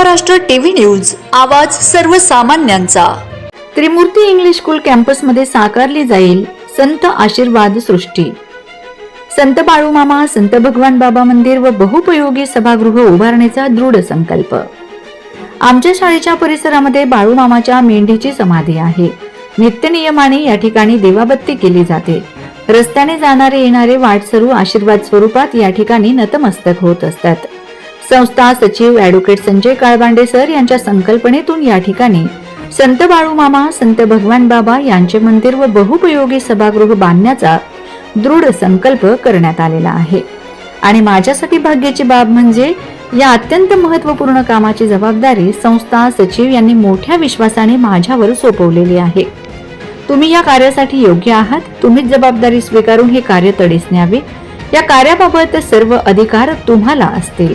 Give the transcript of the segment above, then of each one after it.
Maharashtra TV news आवाज सर्वसामान्यांचा. त्रिमूर्ती English school कॅम्पसमध्ये साकारली जाईल संत आशीर्वाद सृष्टी. संत बाळूमामा संत भगवान बाबा मंदिर व बहुपयोगी सभागृह उभारण्याचा दृढ संकल्प. आमच्या शाळेच्या परिसरामध्ये बाळूमामाच्या मेंढीची समाधी आहे. नित्यनियमाने या ठिकाणी देवाबत्ती केली जाते. रस्त्याने जाणारे येणारे वाटसरू आशीर्वाद स्वरूपात या ठिकाणी नतमस्तक होत असतात. संस्था सचिव ॲडव्होकेट संजय काळबांडे सर यांच्या संकल्पनेतून या ठिकाणी संत बाळूमामा संत भगवान बाबा यांचे मंदिर व बहुपयोगी सभागृह बांधण्याचा दृढ संकल्प करण्यात आलेला आहे. आणि माझ्यासाठी भाग्याची बाब म्हणजे या अत्यंत महत्त्वपूर्ण कामाची जबाबदारी संस्था सचिव यांनी मोठ्या विश्वासाने माझ्यावर सोपवलेली आहे. तुम्ही या कार्यासाठी योग्य आहात तुम्हीच जबाबदारी स्वीकारून हे कार्य तडीस न्यावे. या कार्याबाबत सर्व अधिकार तुम्हाला असतील.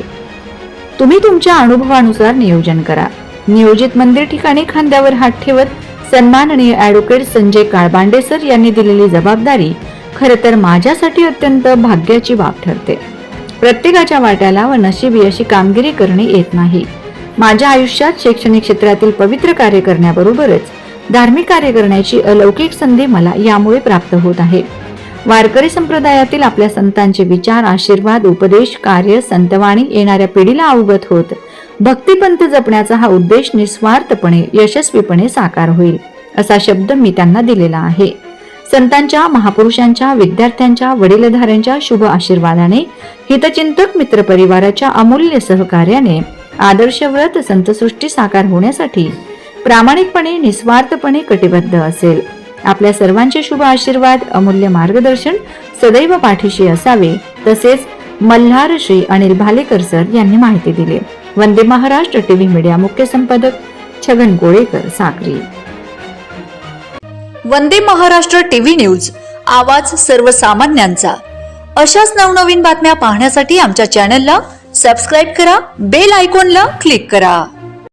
तुम्ही तुमच्या अनुभवानुसार नियोजन करा. नियोजित मंदिर ठिकाणी खांद्यावर हात ठेवत सन्माननीय ॲडव्होकेट संजय काळबांडे सर यांनी दिलेली जबाबदारी खरं तर माझ्यासाठी अत्यंत भाग्याची बाब ठरते. प्रत्येकाच्या वाट्याला व नशिबी अशी कामगिरी करणे येत नाही. माझ्या आयुष्यात शैक्षणिक क्षेत्रातील पवित्र कार्य करण्याबरोबरच धार्मिक कार्य करण्याची अलौकिक संधी मला यामुळे प्राप्त होत आहे. वारकरी संप्रदायातील आपल्या संतांचे विचार आशीर्वाद उपदेश कार्य संतवाणी येणाऱ्या पिढीला अवगत होत. भक्तिपंथ जपण्याचा हा उद्देश निस्वार्थपणे यशस्वीपणे साकार होईल असा शब्द मी त्यांना दिलेला आहे. संतांच्या महापुरुषांच्या विद्यार्थ्यांच्या वडीलधाऱ्यांच्या शुभ आशीर्वादाने हितचिंतक मित्र परिवाराच्या अमूल्य सहकार्याने आदर्शव्रत संतसृष्टी साकार होण्यासाठी प्रामाणिकपणे निस्वार्थपणे कटिबद्ध असेल. आपल्या सर्वांचे शुभ आशीर्वाद अमूल्य मार्गदर्शन सदैव पाठीशी असावे. तसेच मल्हार श्री अनिल भालेकर सर यांनी माहिती दिली. वंदे महाराष्ट्र टीव्ही मीडिया मुख्य संपादक छगन गोळेकर साक्री. वंदे महाराष्ट्र टीव्ही न्यूज आवाज सर्वसामान्यांचा. अशाच नवनवीन बातम्या पाहण्यासाठी आमच्या चॅनलला सबस्क्राईब करा बेल आयकॉनला क्लिक करा.